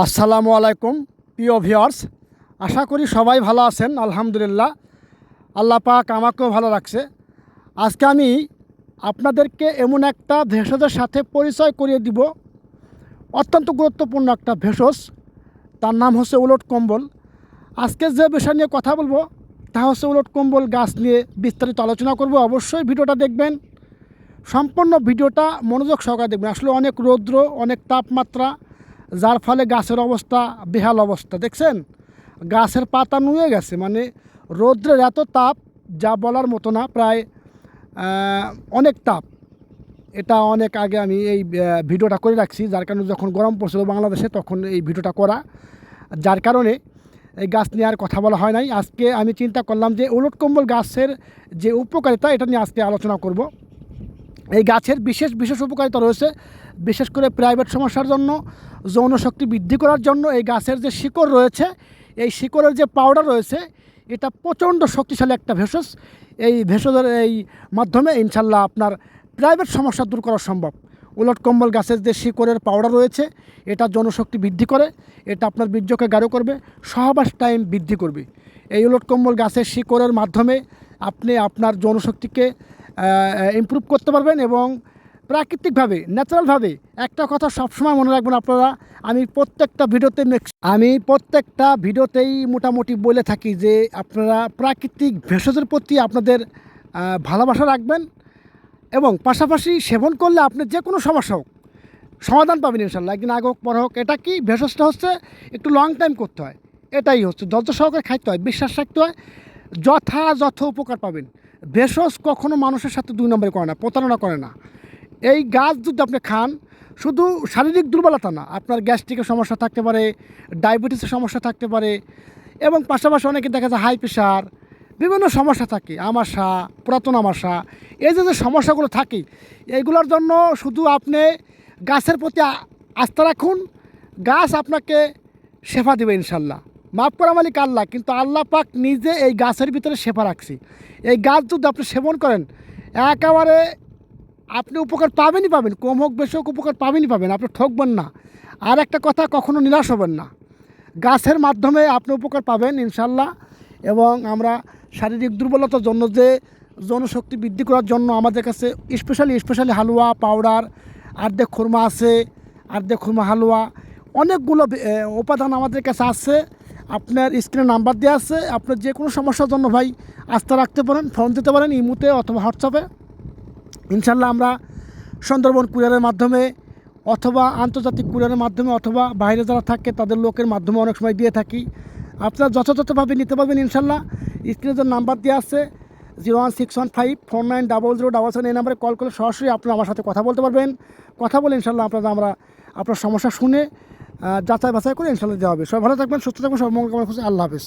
আসসালামু আলাইকুম, প্রিয় ভিওয়ার্স আশা করি সবাই ভালো আছেন, আলহামদুলিল্লাহ। আল্লাহ পাক আমাকেও ভালো রাখছে। আজকে আমি আপনাদেরকে এমন একটা ভেষজের সাথে পরিচয় করিয়ে দিব। অত্যন্ত গুরুত্বপূর্ণ একটা ভেষজ। তার নাম হচ্ছে উলট কম্বল। আজকে যে বিষয় নিয়ে কথা বলব, তা হচ্ছে উলট কম্বল গাছ নিয়ে বিস্তারিত আলোচনা করব। অবশ্যই ভিডিওটা দেখবেন। সম্পূর্ণ ভিডিওটা মনোযোগ সহকারে দেখবেন। আসলে অনেক রৌদ্র, অনেক তাপমাত্রা যার ফলে গাছের অবস্থা বেহাল অবস্থা, দেখছেন? গাছের পাতা নুয়ে গেছে মানে রৌদ্রের এত তাপ যা বলার মতো না, প্রায় অনেক তাপ। এটা অনেক আগে আমি এই ভিডিওটা করে রাখছি, যার কারণে যখন গরম পড়ছিল বাংলাদেশে, তখন এই ভিডিওটা করা। যার কারণে এই গাছ নিয়ে আর কথা বলা হয় নাই। আজকে আমি চিন্তা করলাম যে উলট কম্বল গাছের যে উপকারিতা, এটা নিয়ে আজকে আলোচনা করব। এই গাছের বিশেষ বিশেষ উপকারিতা রয়েছে, বিশেষ করে প্রাইভেট সমস্যার জন্য, যৌন শক্তি বৃদ্ধি করার জন্য এই গাছের যে শিকড় রয়েছে, এই শিকড়ের যে পাউডার রয়েছে, এটা প্রচণ্ড শক্তিশালী একটা ভেষজ। এই ভেষজের এই মাধ্যমে ইনশাল্লাহ আপনার প্রাইভেট সমস্যা দূর করা সম্ভব। উলট কম্বল গাছের যে শিকড়ের পাউডার রয়েছে, এটা জনশক্তি বৃদ্ধি করে, এটা আপনার বীর্যকে গাঢ় করবে, সহবাস টাইম বৃদ্ধি করবে। এই উলট কম্বল গাছের শিকড়ের মাধ্যমে আপনি আপনার জনশক্তিকে ইমপ্রুভ করতে পারবেন এবং প্রাকৃতিকভাবে ন্যাচারালভাবে একটা কথা সবসময় মনে রাখবেন আপনারা, আমি প্রত্যেকটা ভিডিওতে আমি প্রত্যেকটা ভিডিওতেই মোটামুটি বলে থাকি যে আপনারা প্রাকৃতিক ভেষজের প্রতি আপনাদের ভালোবাসা রাখবেন এবং পাশাপাশি সেবন করলে আপনি যে কোনো সমস্যা হোক, সমাধান পাবেন ইনশাল্লাহ একদিন আগে হোক, পর হোক, এটা কি ভেষজটা হচ্ছে একটু লং টাইম করতে হয়। এটাই হচ্ছে ধৈর্য সহকারে খাইতে হয়, বিশ্বাস রাখতে হয়, যথাযথ উপকার পাবেন। ভেষজ কখনো মানুষের সাথে দুই নম্বরে করে না, প্রতারণা করে না। এই গাছ যদি আপনি খান, শুধু শারীরিক দুর্বলতা না, আপনার গ্যাস্ট্রিকের সমস্যা থাকতে পারে, ডায়াবেটিসের সমস্যা থাকতে পারে, এবং পাশাপাশি অনেকে দেখা যায় হাই প্রেশার বিভিন্ন সমস্যা থাকে আমাশা পুরাতন আমাশা এই যে যে সমস্যাগুলো থাকে এইগুলোর জন্য শুধু আপনি গাছের প্রতি আস্থা রাখুন, গাছ আপনাকে শেফা দেবে ইনশাল্লাহ। মাফ করা মালিক আল্লাহ, কিন্তু আল্লাহ পাক নিজে এই গাছের ভিতরে শেফা রাখছি। এই গাছ যদি আপনি সেবন করেন, একেবারে আপনি উপকার পাবেনই পাবেন, কম হোক বেশি হোক উপকার পাবেনই পাবেন, আপনি ঠকবেন না। আর একটা কথা, কখনো নিরাশ হবেন না। গাছের মাধ্যমে আপনি উপকার পাবেন ইনশাল্লাহ এবং আমরা শারীরিক দুর্বলতার জন্য যে জনশক্তি বৃদ্ধি করার জন্য আমাদের কাছে স্পেশালি স্পেশালি হালুয়া পাউডার আর্ধেক খুরমা আছে, আর্ধেক খুরমা, হালুয়া, অনেকগুলো উপাদান আমাদের কাছে আছে। আপনার স্ক্রিনে নাম্বার দেওয়া আছে। আপনার যে কোনো সমস্যার জন্য ভাই আস্থা রাখতে পারেন, ফোন দিতে পারেন ইমুতে অথবা হোয়াটসঅ্যাপে। ইনশাল্লাহ আমরা সুন্দরবন কুরিয়ারের মাধ্যমে অথবা আন্তর্জাতিক কুরিয়ারের মাধ্যমে অথবা বাইরে যারা থাকে তাদের লোকের মাধ্যমে অনেক সময় দিয়ে থাকি। আপনারা যথাযথভাবে নিতে পারবেন ইনশাল্লাহ স্ক্রিনে যে নাম্বার দেওয়া আছে, zero one six one five four nine double zero double seven এই নাম্বারে কল করে সরাসরি আপনারা আমার সাথে কথা বলতে পারবেন। কথা বলে ইনশাল্লাহ আপনারা আমরা আপনার সমস্যা শুনে যাচাই বাছাই করে ইনশাল্লাহ দেওয়া হবে। সবাই ভালো থাকবেন, সুস্থ থাকবেন সব মঙ্গল কামনা করছি। আল্লাহ হাফিজ।